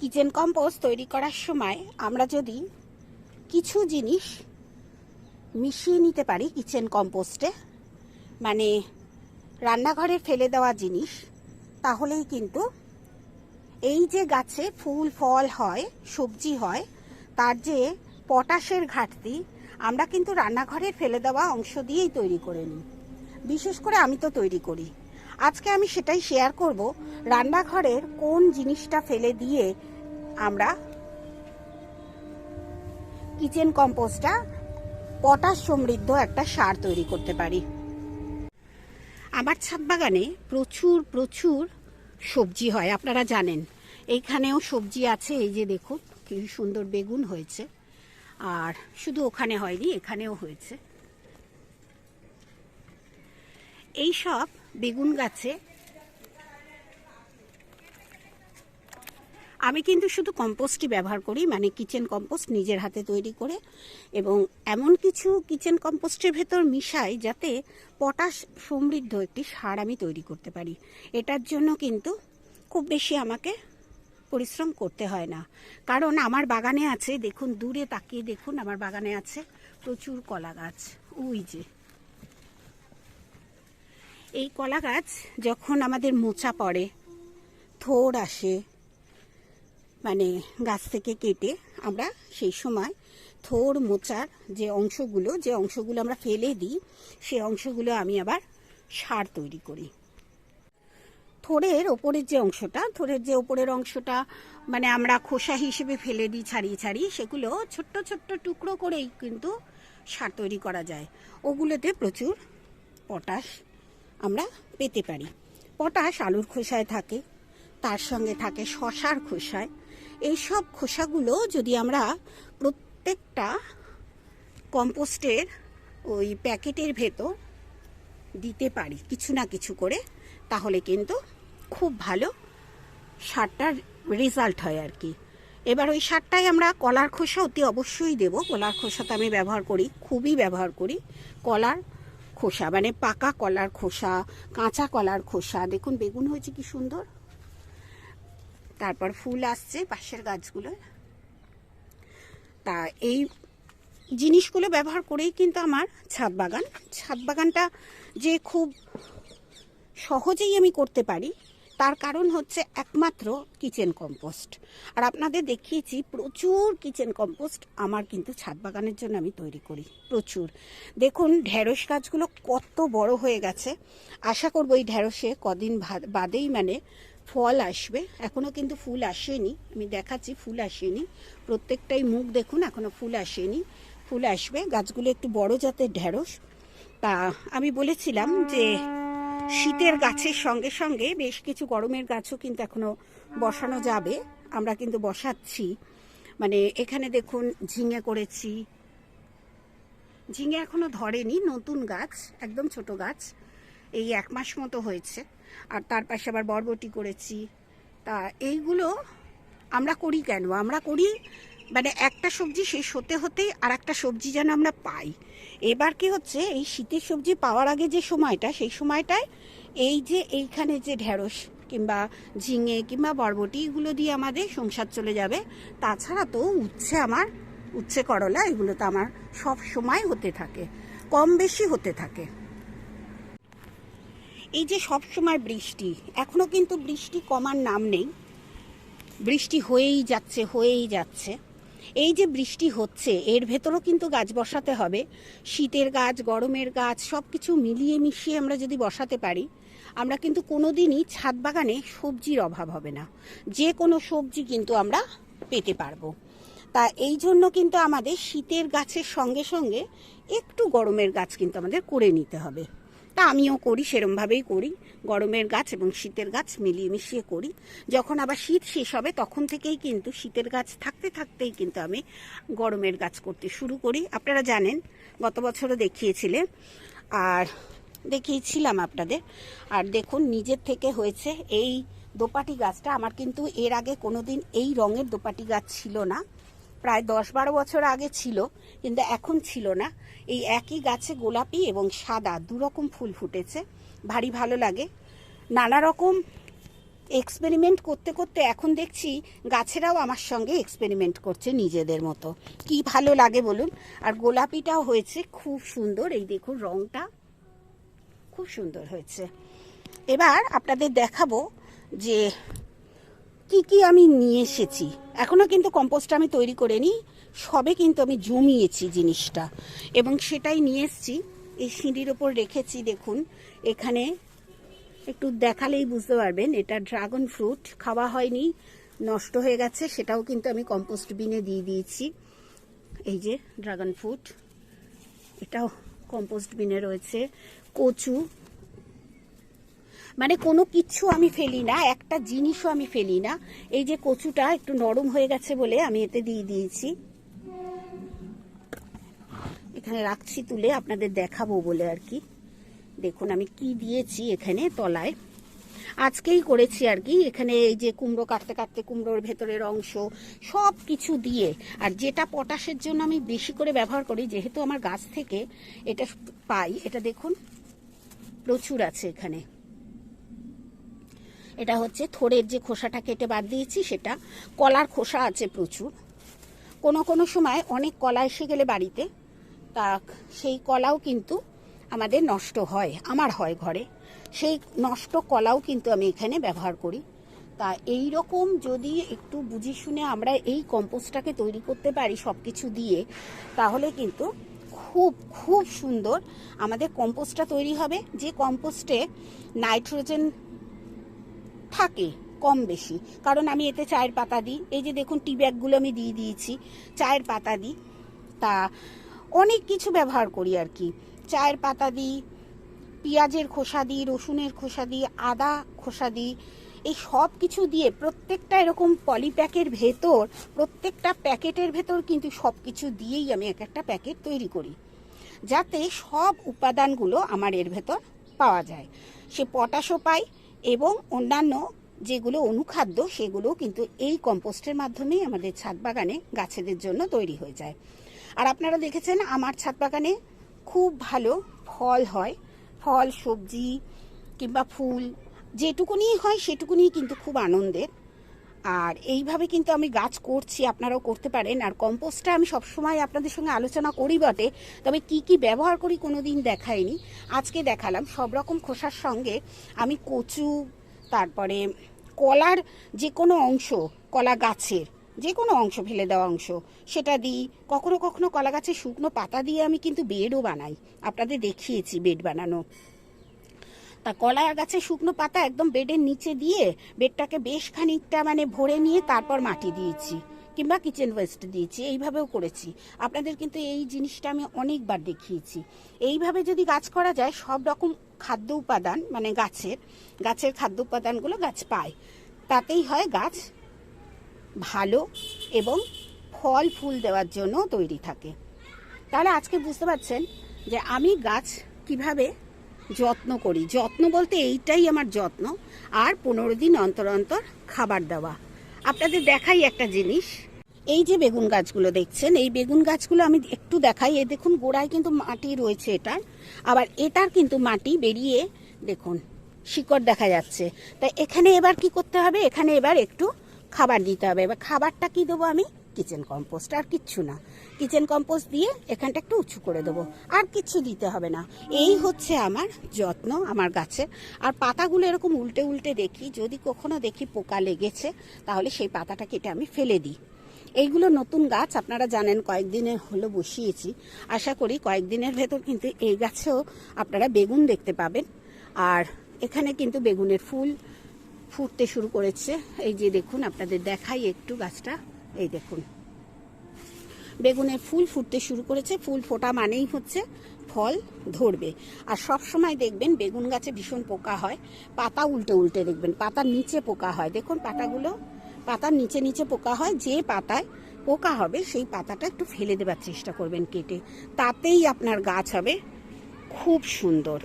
Kitchen compost তৈরি করার সময় আমরা যদি কিছু জিনিস মিশিয়ে নিতে পারি কিচেন কম্পোস্টে মানে রান্নাঘরে ফেলে দেওয়া জিনিস, তাহলেই কিন্তু এই যে গাছে ফুল, ফল হয়, সবজি হয়, তার যে পটাশের ঘাটতি, আমরা কিন্তু রান্নাঘরের ফেলে দেওয়া অংশ দিয়েই তৈরি করে নিই। বিশেষ করে আমি তো তৈরি করি। আজকে আমি সেটাই শেয়ার করব, রান্নাঘরের কোন জিনিসটা ফেলে দিয়ে আমরা কিচেন কম্পোস্টটা পটাশ সমৃদ্ধ একটা সার তৈরি করতে পারি। আমার ছাদ বাগানে প্রচুর প্রচুর সবজি হয়, আপনারা জানেন। এইখানেও সবজি আছে, এই যে দেখুন, কি সুন্দর বেগুন হয়েছে। আর শুধু ওখানে হয়নি, এখানেও হয়েছে। এই সব বেগুন গাছে আমি কিন্তু শুধু কম্পোস্টই ব্যবহার করি মানে কিচেন কম্পোস্ট নিজের হাতে তৈরি করে এবং এমন কিছু কিচেন কম্পোস্টের ভেতর মিশাই যাতে পটাশ সমৃদ্ধ একটি সার আমি তৈরি করতে পারি। এটার জন্য কিন্তু খুব বেশি আমাকে পরিশ্রম করতে হয় না। কারণ আমার বাগানে আছে, দেখুন, দূরে তাকিয়ে দেখুন, আমার বাগানে আছে প্রচুর কলা গাছ। ওই যে। এই কলা গাছ যখন আমাদের মোচা পড়ে থোড় আসে মানে গাছ থেকে কেটে আমরা সেই সময় থোর, মোচার যে অংশগুলো যে অংশগুলো আমরা ফেলে দিই সেই অংশগুলো আমি আবার সার তৈরি করি। থোড়ের ওপরের যে অংশটা থোড়ের যে ওপরের অংশটা মানে আমরা খোসা হিসেবে ফেলে দিই ছাড়িয়ে ছাড়িয়ে, সেগুলো ছোট্ট ছোট্ট টুকরো করেই কিন্তু সার তৈরি করা যায়। ওগুলোতে প্রচুর পটাশ আমরা পেতে পারি। পটাশ আলুর খোসায় থাকে, তার সঙ্গে থাকে শশার খোসায়। এইসব খোসাগুলো যদি আমরা প্রত্যেকটা কম্পোস্টের ওই প্যাকেটের ভেতর দিতে পারি কিছু না কিছু করে, তাহলে কিন্তু খুব ভালো সারটার রেজাল্ট হয় আর কি। এবার ওই সারটাই আমরা কলার খোসা অতি অবশ্যই দেব। কলার খোসা তো আমি ব্যবহার করি, খুবই ব্যবহার করি। কলার খোসা মানে পাকা কলার খোসা, কাঁচা কলার খোসা, দেখুন বেগুন হয়েছে কি সুন্দর। তারপর ফুল আসছে পাশের গাছগুলো। তা এই জিনিসগুলো ব্যবহার করেই কিন্তু আমার ছাদ বাগান। ছাদ বাগানটা যে খুব সহজেই আমি করতে পারি, তার কারণ হচ্ছে একমাত্র কিচেন কম্পোস্ট। আর আপনাদের দেখিয়েছি প্রচুর কিচেন কম্পোস্ট আমার কিন্তু ছাদ বাগানের জন্য আমি তৈরি করি, প্রচুর। দেখুন ঢেঁড়স গাছগুলো কত বড় হয়ে গেছে। আশা করব এই ঢেঁড়সে কদিন বাদেই মানে ফল আসবে। এখনও কিন্তু ফুল আসেনি। আমি দেখাচ্ছি, ফুল আসেনি। প্রত্যেকটাই মুখ দেখুন এখনও ফুল আসেনি। ফুল আসবে। গাছগুলো একটু বড় জাতের ঢেঁড়স তা আমি বলেছিলাম যে, শীতের গাছের সঙ্গে সঙ্গে বেশ কিছু গরমের গাছও কিন্তু এখনও বসানো যাবে। আমরা কিন্তু বসাচ্ছি। মানে এখানে দেখুন, ঝিঙে করেছি। ঝিঙে এখনও ধরেনি, নতুন গাছ, একদম ছোট গাছ। এই এক মাস মতো হয়েছে। আর তার পাশে আবার বরবটি করেছি। তা এইগুলো আমরা করি কেন? আমরা করি মানে একটা সবজি শেষ হতে হতেই আর একটা সবজি যেন আমরা পাই। এবার কি হচ্ছে, এই শীতের সবজি পাওয়ার আগে যে সময়টা, সেই সময়টায় এই যে এইখানে যে ঢেঁড়স কিংবা ঝিঙে কিংবা বরবটি, এগুলো দিয়ে আমাদের সংসার চলে যাবে। তাছাড়া তো উচ্ছে আমার, উচ্ছে করলা, এগুলো তো আমার সব সময় হতে থাকে, কম বেশি হতে থাকে। এই যে সব সময় বৃষ্টি, এখনও কিন্তু বৃষ্টি কমার নাম নেই। বৃষ্টি হয়েই যাচ্ছে হয়েই যাচ্ছে। এই যে বৃষ্টি হচ্ছে, এর ভেতরও কিন্তু গাছ বসাতে হবে। শীতের গাছ, গরমের গাছ সব কিছু মিলিয়ে মিশিয়ে আমরা যদি বসাতে পারি, আমরা কিন্তু কোনো দিনই ছাদ বাগানে সবজির অভাব হবে না। যে কোনো সবজি কিন্তু আমরা পেতে পারব। তা এই জন্য কিন্তু আমাদের শীতের গাছের সঙ্গে সঙ্গে একটু গরমের গাছ কিন্তু আমাদের করে নিতে হবে। তা আমিও করি, সেরমভাবেই করি। গরমের গাছ এবং শীতের গাছ মিলিয়ে মিশিয়ে করি। যখন আবার শীত শেষ হবে, তখন থেকেই কিন্তু শীতের গাছ থাকতে থাকতেই কিন্তু আমি গরমের গাছ করতে শুরু করি। আপনারা জানেন, গত বছরও দেখিয়েছিলেন আর দেখিয়েছিলাম আপনাদের। আর দেখুন, নিজের থেকে হয়েছে এই দোপাটি গাছটা। আমার কিন্তু এর আগে কোনোদিন এই রঙের দোপাটি গাছ ছিল না। প্রায় দশ বারো বছর আগে ছিল, কিন্তু এখন ছিল না। এই একই গাছে গোলাপি এবং সাদা দুরকম ফুল ফুটেছে। ভারী ভালো লাগে। নানা রকম এক্সপেরিমেন্ট করতে করতে এখন দেখছি গাছেরাও আমার সঙ্গে এক্সপেরিমেন্ট করছে নিজেদের মতো। কি ভালো লাগে বলুন? আর গোলাপিটাও হয়েছে খুব সুন্দর। এই দেখুন রংটা খুব সুন্দর হয়েছে। এবার আপনাদের দেখাবো যে কি কি আমি নিয়ে এসেছি? এখনও কিন্তু কম্পোস্ট আমি তৈরি করে নিই সবে কিন্তু আমি জমিয়েছি জিনিসটা। এবং সেটাই নিয়ে এসেছি। এই সিঁড়ির ওপর রেখেছি, দেখুন। এখানে একটু দেখালেই বুঝতে পারবেন, এটা ড্রাগন ফ্রুট খাওয়া হয়নি, নষ্ট হয়ে গেছে, সেটাও কিন্তু আমি কম্পোস্ট বিনে দিয়ে দিয়েছি। এই যে ড্রাগন ফ্রুট এটাও কম্পোস্ট বিনে রয়েছে। কচু মানে কোনো কিছু আমি ফেলি না, একটা জিনিসও আমি ফেলি না। এই যে কচুটা একটু নরম হয়ে গেছে বলে আমি এতে দিয়ে দিয়েছি। এখানে রাখছি তুলে, আপনাদের দেখাবো বলে আর কি। দেখুন, আমি কি দিয়েছি এখানে তলায়। আজকেই করেছি আর কি, এখানে এই যে কুমড়ো কাটতে কাটতে কুমড়োর ভেতরের অংশ সব কিছু দিয়ে। আর যেটা পটাশের জন্য আমি বেশি করে ব্যবহার করি, যেহেতু আমার গাছ থেকে এটা পাই, এটা দেখুন, প্রচুর আছে এখানে। এটা হচ্ছে থোড়ের যে খোসাটা কেটে বাদ দিয়েছি, সেটা কলার খোসা আছে প্রচুর। কোনো কোনো সময় অনেক কলা এসে গেলে বাড়িতে, তা সেই কলাও কিন্তু আমাদের নষ্ট হয়, আমার হয় ঘরে। সেই নষ্ট কলাও কিন্তু আমি এখানে ব্যবহার করি। তা এই রকম যদি একটু বুঝে শুনে আমরা এই কম্পোস্টটাকে তৈরি করতে পারি সব কিছু দিয়ে, তাহলে কিন্তু খুব খুব সুন্দর আমাদের কম্পোস্টটা তৈরি হবে। যে কম্পোস্টে নাইট্রোজেন থাকে কম বেশি। কারণ আমি এতে চায়ের পাতা দিই। এই যে দেখুন টি ব্যাগগুলো আমি দিয়ে দিয়েছি, চায়ের পাতা দিই। তা অনেক কিছু ব্যবহার করি আর কি। চায়ের পাতা দিই, পেঁয়াজের খোসা দিই, রসুনের খোসা দিই, আদা খোসা দিই। এই সব কিছু দিয়ে প্রত্যেকটা এরকম পলিপ্যাকের ভেতর, প্রত্যেকটা প্যাকেটের ভেতর কিন্তু সব কিছু দিয়েই আমি এক একটা প্যাকেট তৈরি করি। যাতে সব উপাদানগুলো আমার এর ভেতর পাওয়া যায়। সে পটাশও পাই এবং অন্যান্য যেগুলো অনুখাদ্য সেগুলো কিন্তু এই কম্পোস্টের মাধ্যমেই আমাদের ছাদ বাগানে গাছেদের জন্য তৈরি হয়ে যায়। আর আপনারা দেখেছেন, আমার ছাদ বাগানে খুব ভালো ফল হয়। ফল, সবজি কিংবা ফুল যেটুকুনি হয় সেটুকুনি কিন্তু খুব আনন্দের। আর এইভাবে কিন্তু আমি গাছ করছি, আপনারাও করতে পারেন। আর কম্পোস্টটা আমি সবসময় আপনাদের সঙ্গে আলোচনা করি বটে, তবে কি কি ব্যবহার করি কোনো দিন দেখাইনি আজকে দেখালাম সব রকম খোসার সঙ্গে আমি কচু, তারপরে কলার যে কোনো অংশ, কলা গাছের যে কোনো অংশ, ফেলে দেওয়া অংশ, সেটা দিই। কখনো কখনো কলা গাছের শুকনো পাতা দিয়ে আমি কিন্তু বেডও বানাই। আপনাদের দেখিয়েছি বেড বানানো। তা কলা গাছে শুকনো পাতা একদম বেডের নিচে দিয়ে বেডটাকে বেশ খানিকটা মানে ভরে নিয়ে তারপর মাটি দিয়েছি, কিংবা কিচেন ওয়েস্ট দিয়েছি, এইভাবেও করেছি। আপনাদের কিন্তু এই জিনিসটা আমি অনেকবার দেখিয়েছি। এইভাবে যদি গাছ করা যায়, সব রকম খাদ্য উপাদান মানে গাছের গাছের খাদ্য উপাদানগুলো গাছ পায়। তাতেই হয় গাছ ভালো এবং ফল ফুল দেওয়ার জন্য তৈরি থাকে। তাহলে আজকে বুঝতে পারছেন যে আমি গাছ কীভাবে যত্ন করি। যত্ন বলতে এইটাই আমার যত্ন। আর পনেরো দিন অন্তর অন্তর খাবার দেওয়া। আপনাদের দেখাই একটা জিনিস। এই যে বেগুন গাছগুলো দেখছেন, এই বেগুন গাছগুলো আমি একটু দেখাই। এই দেখুন, গোড়ায় কিন্তু মাটি রয়েছে এটার। আবার এটার কিন্তু মাটি বেরিয়ে দেখুন, শিকড় দেখা যাচ্ছে। তাই এখানে এবার কি করতে হবে? এখানে এবার একটু খাবার দিতে হবে। এবার খাবারটা কি দেবো আমি? কিচেন কম্পোস্ট আর কিচ্ছু না। কিচেন কম্পোস্ট দিয়ে এখানটা একটু উঁচু করে দেবো। আর কিচ্ছু দিতে হবে না। এই হচ্ছে আমার যত্ন আমার গাছে। আর পাতাগুলো এরকম উল্টে উল্টে দেখি, যদি কখনো দেখি পোকা লেগেছে, তাহলে সেই পাতাটা কেটে আমি ফেলে দিই। এইগুলো নতুন গাছ, আপনারা জানেন কয়েকদিনের হলো বসিয়েছি। আশা করি কয়েকদিনের ভেতর কিন্তু এই গাছেও আপনারা বেগুন দেখতে পাবেন। আর এখানে কিন্তু বেগুনের ফুল ফুটতে শুরু করেছে। এই যে দেখুন, আপনাদের দেখাই একটু গাছটা। এই দেখুন। বেগুনের ফুল ফুটতে শুরু করেছে। ফুল ফোটা মানেই হচ্ছে ফল ধরবে। আর সব সময় দেখবেন বেগুন গাছে ভীষণ পোকা হয়। পাতা উল্টে উল্টে দেখবেন। পাতার নিচে পোকা হয়। দেখুন পাতাগুলো পাতার নিচে নিচে পোকা হয়। যে পাতায় পোকা হবে, সেই পাতাটা একটু ফেলে দেবার চেষ্টা করবেন কেটে। তাতেই আপনার গাছ হবে খুব সুন্দর।